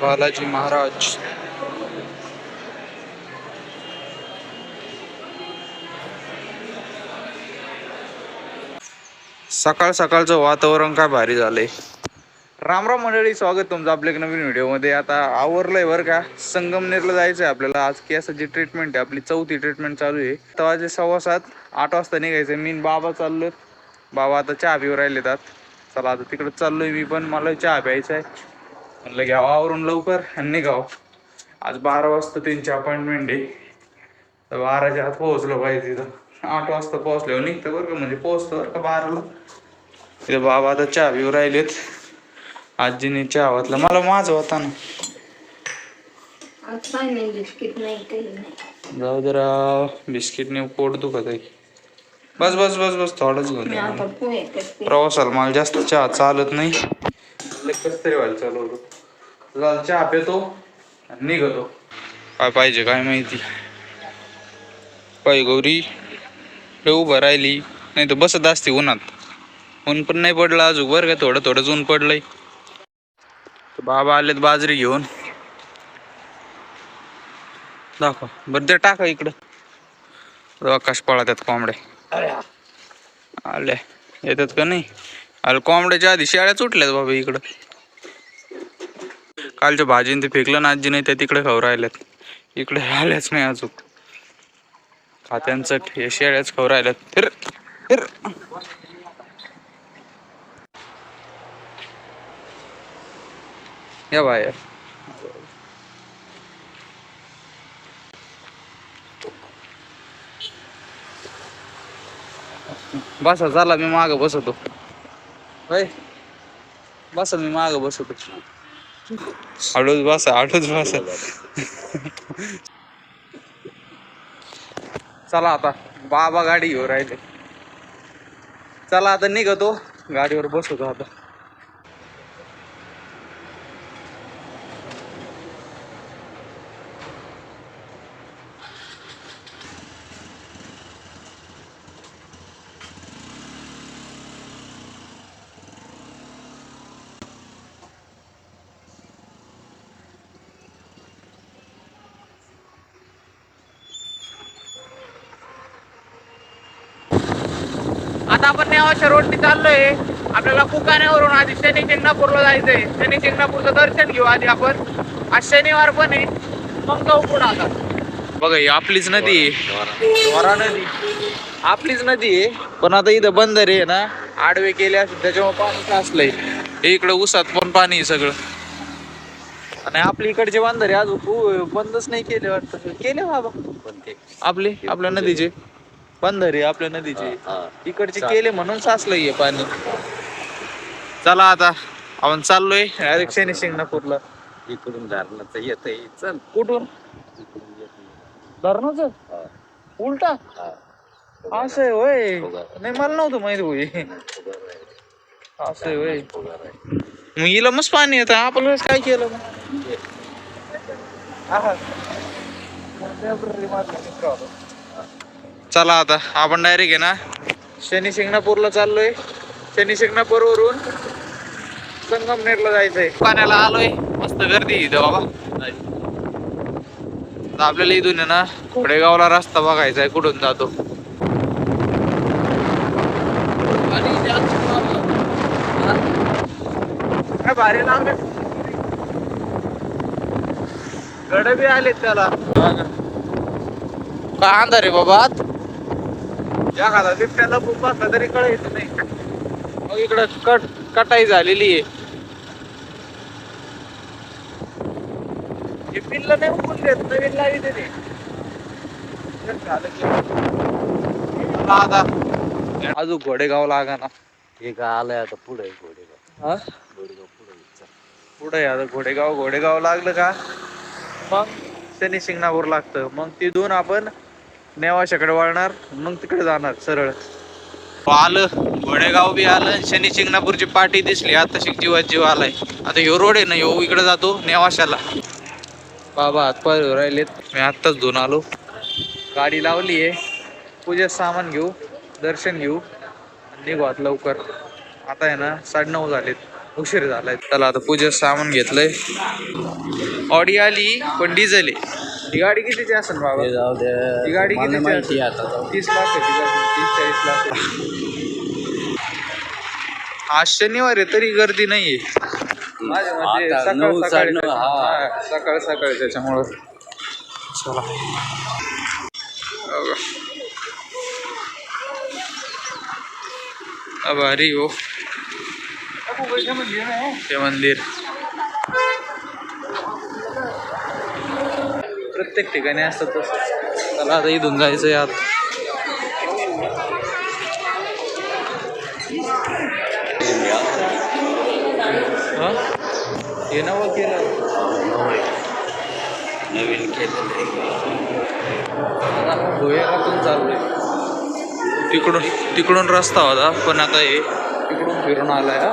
बालाजी महाराज. सकाळ सकाळचं वातावरण काय भारी झालंय. रामराम मंडळी स्वागत तुमचं आपल्या एक नवीन व्हिडिओमध्ये. आता आवरलंय बरं का? संगमनेरला जायचं आहे आपल्याला. आज केसाची ट्रीटमेंट आहे. आपली चौथी ट्रीटमेंट चालू आहे. तेव्हा जे सव्वा सात आठ वाजता निघायचं मी बाबा चाललो बाबा आता चहा पिऊ राहिले चला आता तिकडे चाललोय मी पण. मला चहा प्यायचा आहे. म्हणलं घ्यावं आवरून लवकर आणि निघावं. आज बारा वाजता त्यांची अपॉइंटमेंट आहे. तर बाराच्या आत पोहोचलो पाहिजे तिथं. आठ वाजता पोहोचल्यावर निघतं बरं का म्हणजे पोहोचतं बरं का बाराला. तिथे बाबा आता चहा पिऊ राहिलेत. आजीने चहा वाचला मला माझं होता ना. जाऊ जरा बिस्किटने पोट दुखत आहे. बस बस बस बस थोडंच घेऊन प्रवासाला मला जास्त चहा चालत नाही. कस तरी व्हायला चालू होतो. लाल चहा पितो आणि निघतो. काय पाहिजे काय माहिती? पाय गौरी लय उभं राहिली नाही तर बसत असते उन्हात. ऊन पण नाही पडलं अजून बरं का? थोडं थोडंच ऊन पडलंय. बाबा आलेत बाजरी घेऊन. दाखवा. बरं ते टाका इकडं. आकाश पळा त्यात कोंबड्या. आल्या. येतात का नाही? अरे कोंबड्याच्या आधी शेळ्या सुटल्यात बाबा इकडं. कालच्या भाजीने ते फेकलं ना आजी नाही त्या तिकडे खाऊ राहिल्यात. इकडे आल्याच नाही अजून. खात्यांचं हे शेळ्याच खाऊ राहिल्यात. फिर फिर. या बाहेर. बसा चला मी माग बसतो. होय? बसा मी माग बसतो. हळूच बसा हळूच बसा. चला आता बाबा गाडी घेऊन राहिले. चला आता निघतो गाडीवर बसवतो आता. आता आपण नेवाच्या रोडने चाललोय. आपल्याला कुकाण्यावरून आधी शनी शिंगणापूरला जायचंय. शनी शिंगणापूरचं दर्शन घेऊ आधी आपण. आज शनिवार पण आहे. मग जाऊ पुढं आता. बघा ही आपलीच नदी आहे. आपलीच नदी आहे. पण आता इथं बंदर आहे ना. आडवे केले असेल त्याच्यामुळे पाणी साचलंय. हे इकडं उसात पण पाणी आहे सगळं. आणि आपली इकडचे बंदर आहे. अजून बंदच नाही केले वाटतं. केले बाबा. आपले आपल्या नदीचे. आहे आपल्या नदीचे. इकडचे केले म्हणून साचलंय हे पाणी. चला आता आपण चाललोय शनी शिंगणापूरला. इकडून धरणाचं येत चल. कुठून? धरणाच? उलटा? असं आहे होय. नाही मला नव्हतं माहिती होई असं आहे होय. मग हिला मस्त पाणी येतं. आपल्याला काय केलं मग? आहा. चला आता. आपण डायरेक्ट आहे ना शनी शिंगणापूरला चाललोय. शनी शिंगणापूर वरून संगमनेरला जायचंय. पाण्याला आलोय. मस्त गर्दी आहे इथं बाबा. आपल्याला इथून आहे ना घोडेगावला रस्ता बघायचा आहे कुठून जातो. आणि काय भारी लांब आहे. गड बी आलेत त्याला. का अंधार बाबा एखादा बिबट्याला खूप बसला तरी कळायचं नाही. मग इकडं कट कटाई झालेली आहे. हे पिल्ल नाही उकून देत नवीन लावी ते. आता. अजून घोडेगाव लागा ना. एक आलंय आता पुढे घोडेगाव. हा? घोडेगाव पुढे पुढे आता घोडेगाव. घोडेगाव लागलं का? मग शनी शिंगणापूर लागतं. मग तिथून आपण नेवाशाकडे वळणार मग तिकडे जाणार सरळ. आलं. घोडेगाव बी आलं शनी शिंगणापूरची पाठी दिसली. आता शिक जीवात जीव आलाय. आता ह्यो रोड आहे ना ह्यो इकडे जातो नेवाशाला. बाबा हातपाय राहिलेत. मी आत्ताच धुवून आलो. गाडी लावली आहे. पूजेत सामान घेऊ दर्शन घेऊ निघू आता लवकर. आता आहे ना साडेनऊ झालेत. उशीर झालाय. त्याला आता पूजेचं सामान घेतलंय. ऑडी आली पण डिझेल आहे. ही गाडी कितीची असेल बाबा? ते जाऊ दे ही गाडी मला कितीची माहिती? आता जाऊ. तीस लाखाची गाडी तीस चाळीस लाख आज शनिवार आहे तरी गर्दी माझ्या मते आता सकाळ नऊ, सकाळी साडेनऊ, हा. हा, सकाळ सकाळी त्याच्यामुळं. चला. बघा. हा, भारी हो. ते मंदिर. प्रत्येक ठिकाणी असतं तसं. चला आता इथून जायचंय आत हा? नवं केलं. नवीन केलेलं आहे. भुयारातून चाललोय. तिकडून तिकडून रस्ता होता पण आता हे तिकडून फिरून आलाय हा?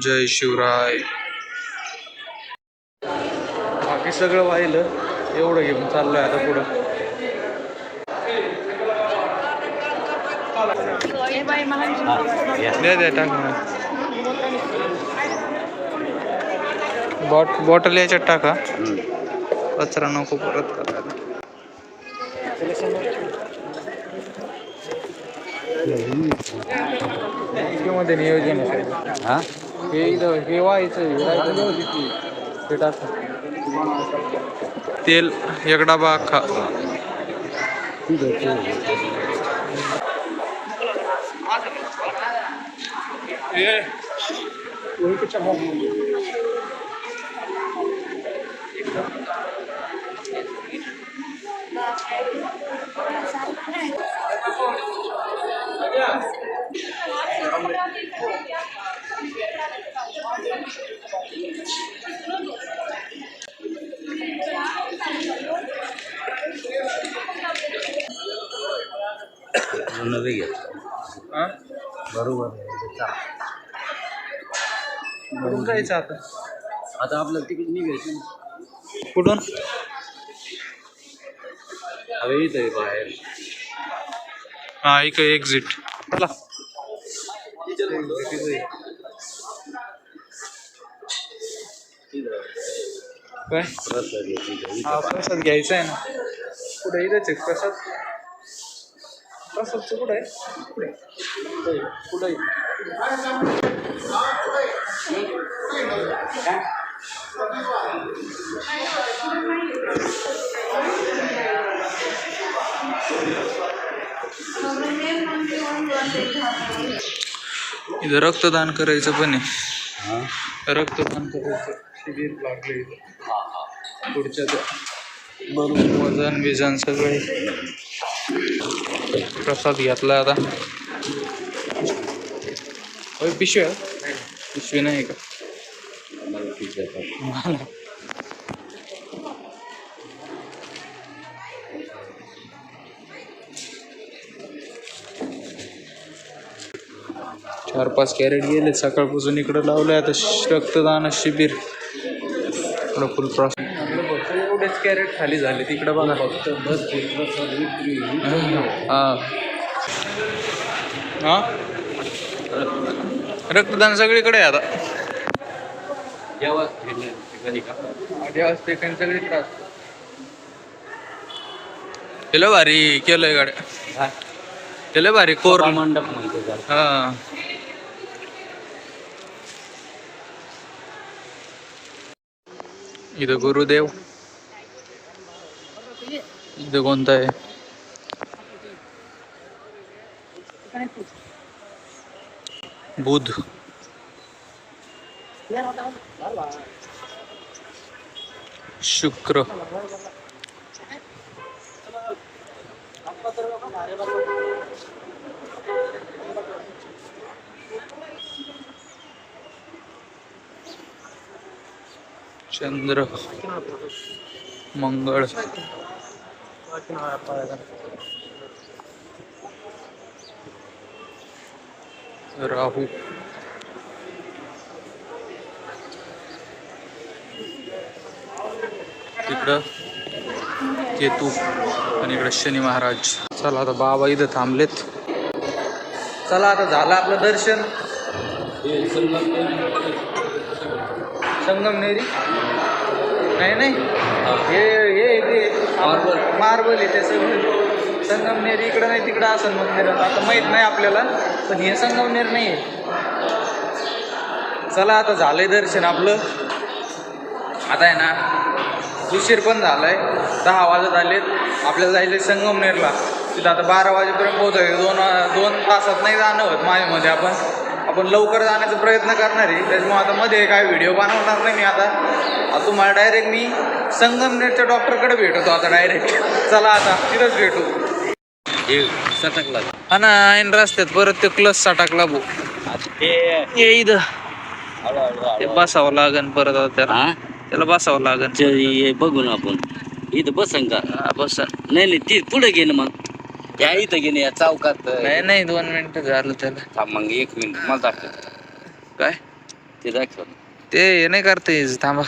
जय शिवराय. बाकी सगळं वाहिलं एवढं घेऊन चाललोय आता पुढं. द्या द्या टाक ना. बॉट बॉटल याच्यात टाका. कचरा नको परत करायला मध्ये नियोजन. हा? हे इथं हे व्हायचं तेल एक डबा अख्खा नवी बरोबर कुठून जायचं आता? आता आपलं तिकीट निघायचं ना. कुठून? हवे इथं आहे बाहेर. हा एक एक्झिट चला. काय? प्रसाद आहे तिथं. प्रसाद घ्यायचा आहे ना. कुठे इथंच आहे प्रसाद? प्रसादचं कुठं आहे? कुठे कुठं आहे? इथं रक्तदान करायचं पण आहे. हा? रक्तदान करायचं. शिबिर लागले पुढच्या बरोबर. वजन बिजन सगळे प्रसाद घेतला आता होय पिशवी आहे? पिशवी नाही का चार पाच कॅरेट गेले सकाळपासून इकडं लावलंय आता रक्तदान शिबिर फुल प्रॉस कॅरेट खाली झाले तिकडं बघा. फक्त बस हा. हा? रक्तदान सगळीकडे आता. सगळीकडे असतं भारी केलंय गाड्या. हा? केलं भारी कोर. मंडप म्हणतो. हा. इथं गुरुदेव. इथे कोणता आहे? बुध. शुक्र. चंद्र. मंगळ. राहू. तिकडं केतू आणि इकडं शनी महाराज. चला आता बाबा इथं थांबलेत. चला आता झालं आपलं दर्शन. संगमनेरी? नाही नाही. हे मार्बल. मार्बल आहे ते सगळं संगमनेर इकडं नाही तिकडं असं मंदिर. आता माहीत नाही आपल्याला पण हे संगमनेर नाही आहे. चला आता झालंय दर्शन आपलं. आता आहे ना उशीर पण झालाय. दहा वाजत आलेत. आपल्याला जायचं संगमनेरला. तिथं आता बारा वाजेपर्यंत पोहोचायचं. दोन दोन तासात नाही जाणं होत माझ्यामध्ये आपण. आपण लवकर जाण्याचा प्रयत्न करणार आहे. त्याच्यामुळे आता मध्ये काय व्हिडिओ बनवणार नाही मी आता. तुम्हाला डायरेक्ट मी संगमनेरच्या डॉक्टरकडे भेटतो आता डायरेक्ट चला आता तिथंच भेटू. सटकला हा ना ऐन रस्त्यात परत ते क्लस टाकला भाऊ ते. बसावं लागन परत आता त्याला. हा? त्याला बसावं लागन. ते बघू ना आपण. इथं बसन का? बसन. नाही नाही ती पुढे घे ना मग. या इथं ना या चौकात नाही नाही दोन मिनिटं झालं त्याला. थांब मग एक मिनिट मला दाखव. काय? ते दाखव ते हे नाही करता येत थांबा.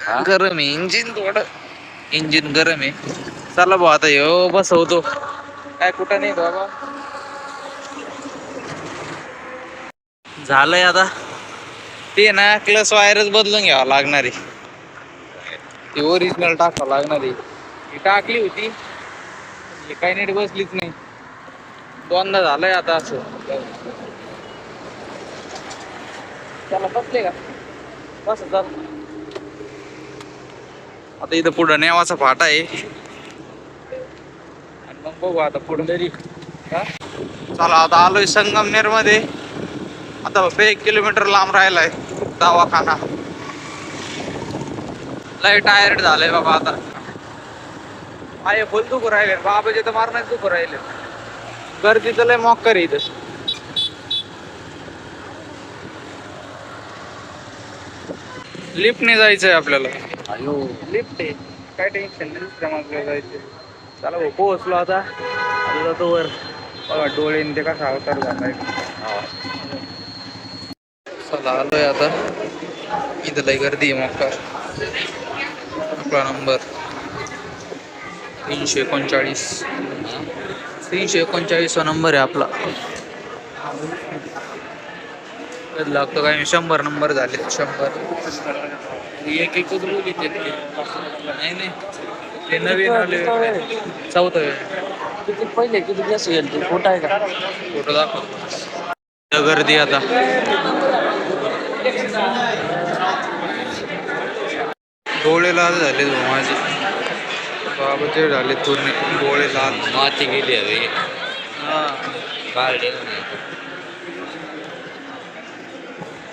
हा? गरम आहे इंजिन थोडं. इंजिन गरम आहे. चला भाऊ आता यो बसवतो. काय कुठं नाही बाबा. झालंय आता. ते ना क्लस वायरच बदलून घ्यावं लागणार आहे. ती ओरिजिनल टाकावं लागणार आहे. ही टाकली होती. ही काही नीट बसलीच नाही. दोनदा झालंय आता असं. त्याला बसले का? बस चाल. आता इथं पुढं नेवाचा फाटा आहे. आणि मग बघू आता पुढं. तरी. चला आता आलोय संगमनेरमध्ये आता एक किलोमीटर लांब राहिलाय दवाखाना. लय टायर्ड झालंय बाबा आता. आहे फुल दुखू राहिले बाबाचे तर मारण्यात दुखू राहिले. गर्दी तर लय मोक्कर आहे इथं लिफ्टने जायचंय आपल्याला. अयो. लिफ्ट आहे. काय टेन्शन नाही दुसऱ्या मजल्यावर जायचं चला भाऊ पोहोचलो आता. आता जातो वर. बघा डोळेन ते कसा अवतार झालाय. चला आलोय आता. इथं लय गर्दी आहे मग आपला नंबर तीनशे एकोणचाळीस. तीनशे एकोणचाळीस नंबर आहे आपला. लागतो काय शंभर नंबर झाले. शंभर. एक एक नाही नाही. ते नवीन आले. चौथं. किती पहिले किती जास्त गेल ते? फोटो आहे का? फोटो दाखव गर्दी आता. डोळे लाल झाले भाऊ माझे. बाबाचे झाले पूर्ण डोळे लाल माती गेली हवे. हा.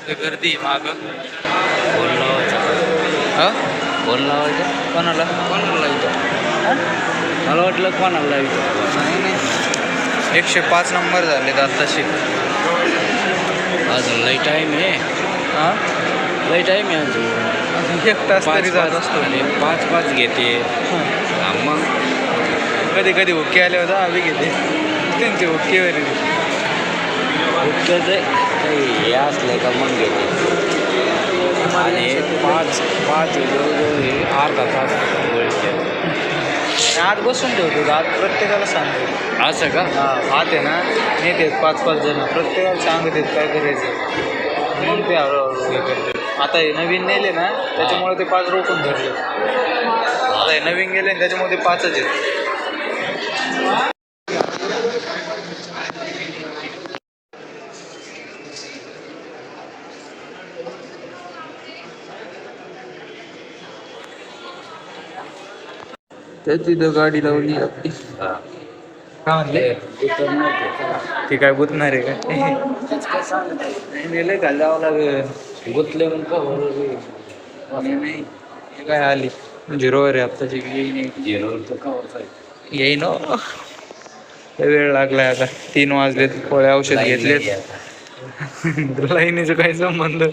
ते गर्दी माग. फोन लावायचा? हा? फोन लावायचा? कोणाला? कोणाला लावायचा? मला वाटलं कोणाला लावायचं? नाही नाही. एकशे पाच नंबर झाले आत्ताशी अजून लई टाईम आहे. हा? लई टाईम आहे अजून. एक तास तरी जात असतो. आणि पाच पाच घेते. मग? कधी कधी हुक्के आले होता आम्ही घेते. त्यांचे हुक्के वगैरे. उत्तर हे असलं का मग घेते. आणि पाच पाच जवळजवळ हे अर्धा तास वळते. आत बसून ठेवतो आत प्रत्येकाला सांगतो. असं का? हा आत आहे ना नेते पाच पाच जण. प्रत्येकाला सांगत काय करायचं. मग ते हळूहळू. हे करते आता हे नवीन नेले ना त्याच्यामुळे ते पाच रोखून धरले. आता हे नवीन गेले ना त्याच्यामुळे ते पाचच आहेत. त्या तिथं गाडी लावली आपली. काय म्हणले? ते. काय गुतणार आहे काय नेले का जावं लागेल. गुतले मग का नाही नाही. हे काय आली? झिरोवर आहे आत्ताची येईन. झिरो तर का येईन हो. लय वेळ लागलाय आता. तीन वाजलेत गोळ्या औषध घेतलेत. लाईनीचं काय संबंध?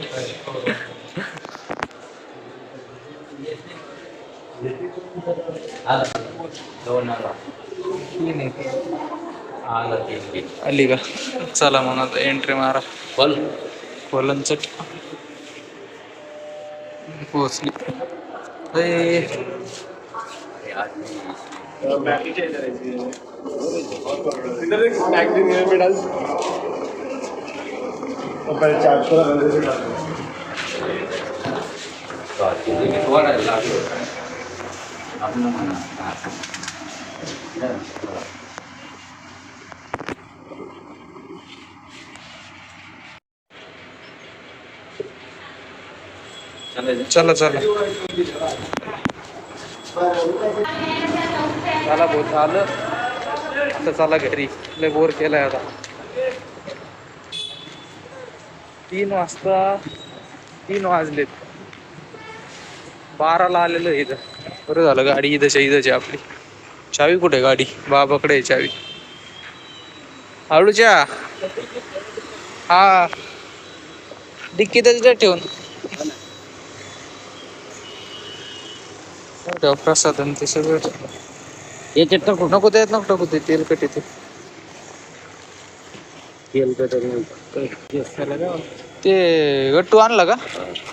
दोन आला आली का? चला मग आता एंट्री मारा. फलंचट पोचली अय, वाढायला लागलो आपण म्हणा हा. चालेल चला चला. चला बोल आलं. आता चला घरी. लय बोर केलाय आता. तीन वाजता तीन वाजलेत. बाराला आलेलं इथं. बरं झालं गाडी इथंच्या इथंची आपली. चावी कुठे गाडी? बाबाकडे आहे चावी. आळूच्या हा. डिक्कीतच द्या ठेवून. ठेव प्रसाद आणि ते सगळं याच्यात टाकू. नको देत नको टाकू ते तेलकट येते. तेल काय ते गट्टू आणला का?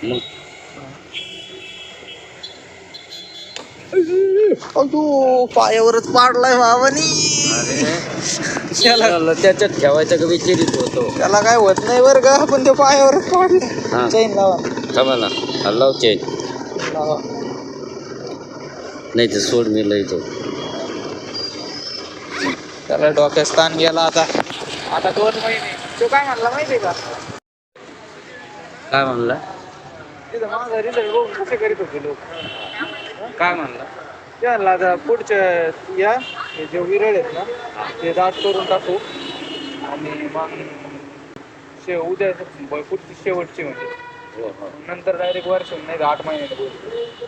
मग. अगो पायावरच पाडलाय बाबानी त्याला त्याच्यात ठेवायचं का विचारित होतो? त्याला काय होत नाही बर का पण ते पायावरच पाडले चैन लावा. थांबा ना. हल्लाव चेन. लावा. नाही तर सोड मी लय तो त्याला डोक्यात स्थान गेला आता. आता दोन महिने. तो काय म्हणला माहितीये का? काय म्हणला? तिथं माझा रिझल्ट बघून कसे करीत होते लोक. काय म्हणला? ते म्हणलं आता पुढच्या या हे जे विरळ आहेत ना ते दाट करून टाकू. आणि मग शे उद्या पुढची शेवटची म्हणजे. हो, नंतर डायरेक्ट वर्ष नाही तर आठ महिन्याने बोलतो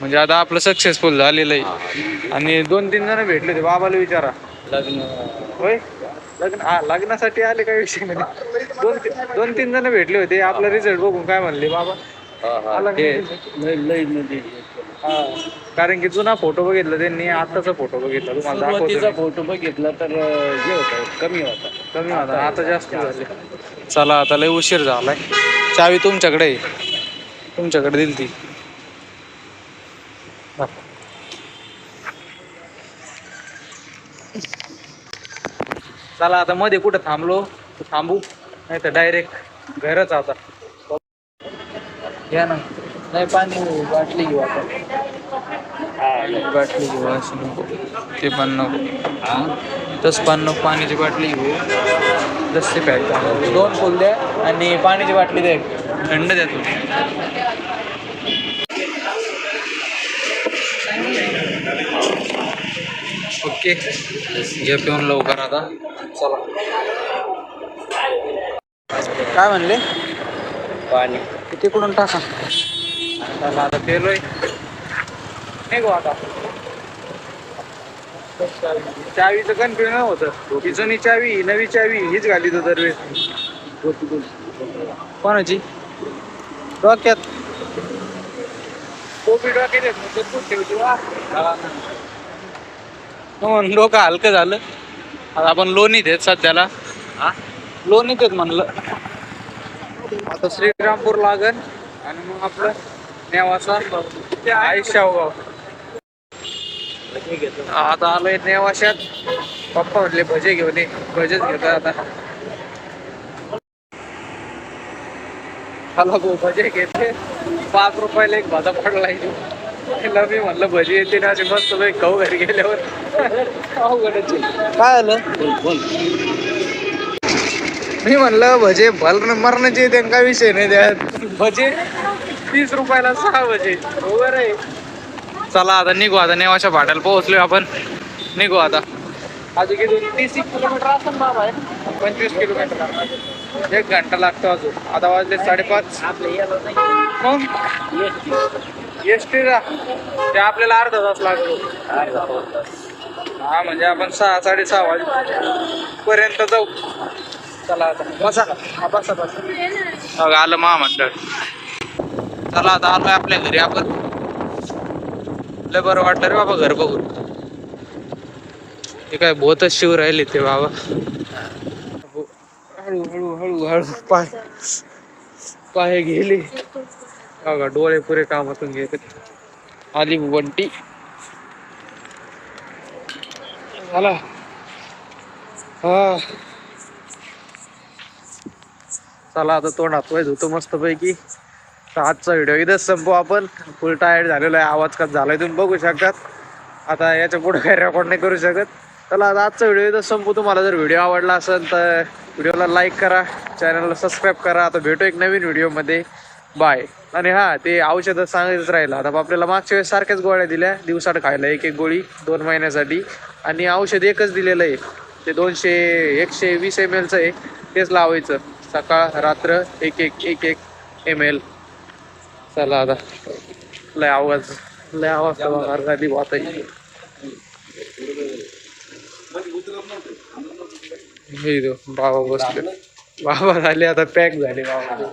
म्हणजे आता आपलं सक्सेसफुल झालेलं आहे. आणि दोन तीन जण भेटले होते बाबाला विचारा. लग्न. होय? लग्न हा लग्नासाठी आले काही विषय नाही. दोन ती- दोन तीन जण भेटले होते आपला रिझल्ट बघून काय म्हणले बाबा. हा हा. आला नाही. लय लयमध्ये हा. कारण की जुना फोटो बघितला त्यांनी आताचा फोटो बघितला तुम्हाला सुरुवातीचा दाखवतो फोटो बघितला तर अं, हे होतं कमी होता. कमी होता आता जास्त झाले. चला आता लय उशीर झालाय. चावी तुमच्याकडे आहे. तुमच्याकडे दिली ती. चला आता मध्ये कुठं थांबलो? तर थांबू. नाही तर डायरेक्ट घरच आता. घ्या ना. नाही पाणी बाटली घेऊ आता बाटली घेऊ असं नको ते पण नको. तस पण नको पाण्याची बाटली घेऊ. लस्सी पॅक दोन फुल द्या आणि पाण्याची बाटली द्या. थंड द्या तुम्ही. ओके. घ्या पिऊन लवकर आता. चला. काय म्हणले? पाणी. तिकडून टाका. चला आता पेलोय निघू आता चावीचं कन्फ्युजन होतं ही जुनी चावी नवी चावी हीच घाली तो दरवेळेस कोणाची डोक्यात टोपी डोक्यात. हो, डोकं हलकं झालं आता आपण लोणीत आहेत सध्याला लोणीत आहेत म्हणलं आता श्रीरामपूर लागन आणि मग आपलं नेवासा आई आता आलोय नेवाशात. पप्पा म्हटले भजे घेऊन ये. भजेच घेतो आता. मला भाऊ भजे घेते. पाच रुपयाला एक भाजा पडलाय त्याला मी म्हणलं भजी येते ना असे मस्त पैकी खाऊ घरी गेल्यावर. अवघडच. काय आलं मी म्हणलं भजे भल मरणाचे काय विषय नाही त्यात. भजे? तीस रुपयाला सहा भजे बरोबर आहे. चला आता निघू आता नेवाच्या भाट्याला पोहोचलोय आपण. निघू आता. अजून किती तीस एक किलोमीटर असेल बाबा पंचवीस किलोमीटर. एक घंटा लागतो अजून. आता वाजले साडेपाच. मग? एस टीला ते आपल्याला अर्धा तास लागतो. हा म्हणजे आपण सहा साडेसहा वाजे पर्यंत जाऊ. चला आता. बसा. हा बसा बसा. आलं महामंडळ चला आता आलोय आपल्या घरी आपण. लय बरं वाटलं रे बाबा घर बघून. ते काय भोतच शिव राहिले ते बाबा. हळू हळू हळू हळू पाय. पाय गेले. बघा डोळे पुरे कामातून गेले. आली वंटी. झाला हा. चला आता तोंड हातवाय धुतो मस्त पैकी तर आजचा व्हिडिओ इथंच संपू आपण. फुल टायर्ड झालेलो आहे. आवाज कट झालाय. तुम्ही बघू शकतात. आता याच्यापुढे काही रेकॉर्ड नाही करू शकत. चला आता आजचा व्हिडिओ इथं संपू तुम्हाला जर व्हिडिओ आवडला असेल तर व्हिडिओला लाईक करा. चॅनलला सबस्क्राईब करा. आता भेटू एक नवीन व्हिडिओमध्ये बाय आणि हां ते औषधं सांगायचंच राहिलं. आता आपल्याला मागच्या वेळेस सारख्याच गोळ्या दिल्या. दिवसात खायला एक एक गोळी दोन महिन्यासाठी. आणि औषध एकच दिलेलं आहे. ते दोनशे एकशे वीस एम एलचं आहे. तेच लावायचं. सकाळ रात्र एक एक एक एक एम एल चला आता. लय आवाज लय आवाज अर्धा वाता हे. बाबा बसले. बाबा झाले आता पॅक झाले बाबा.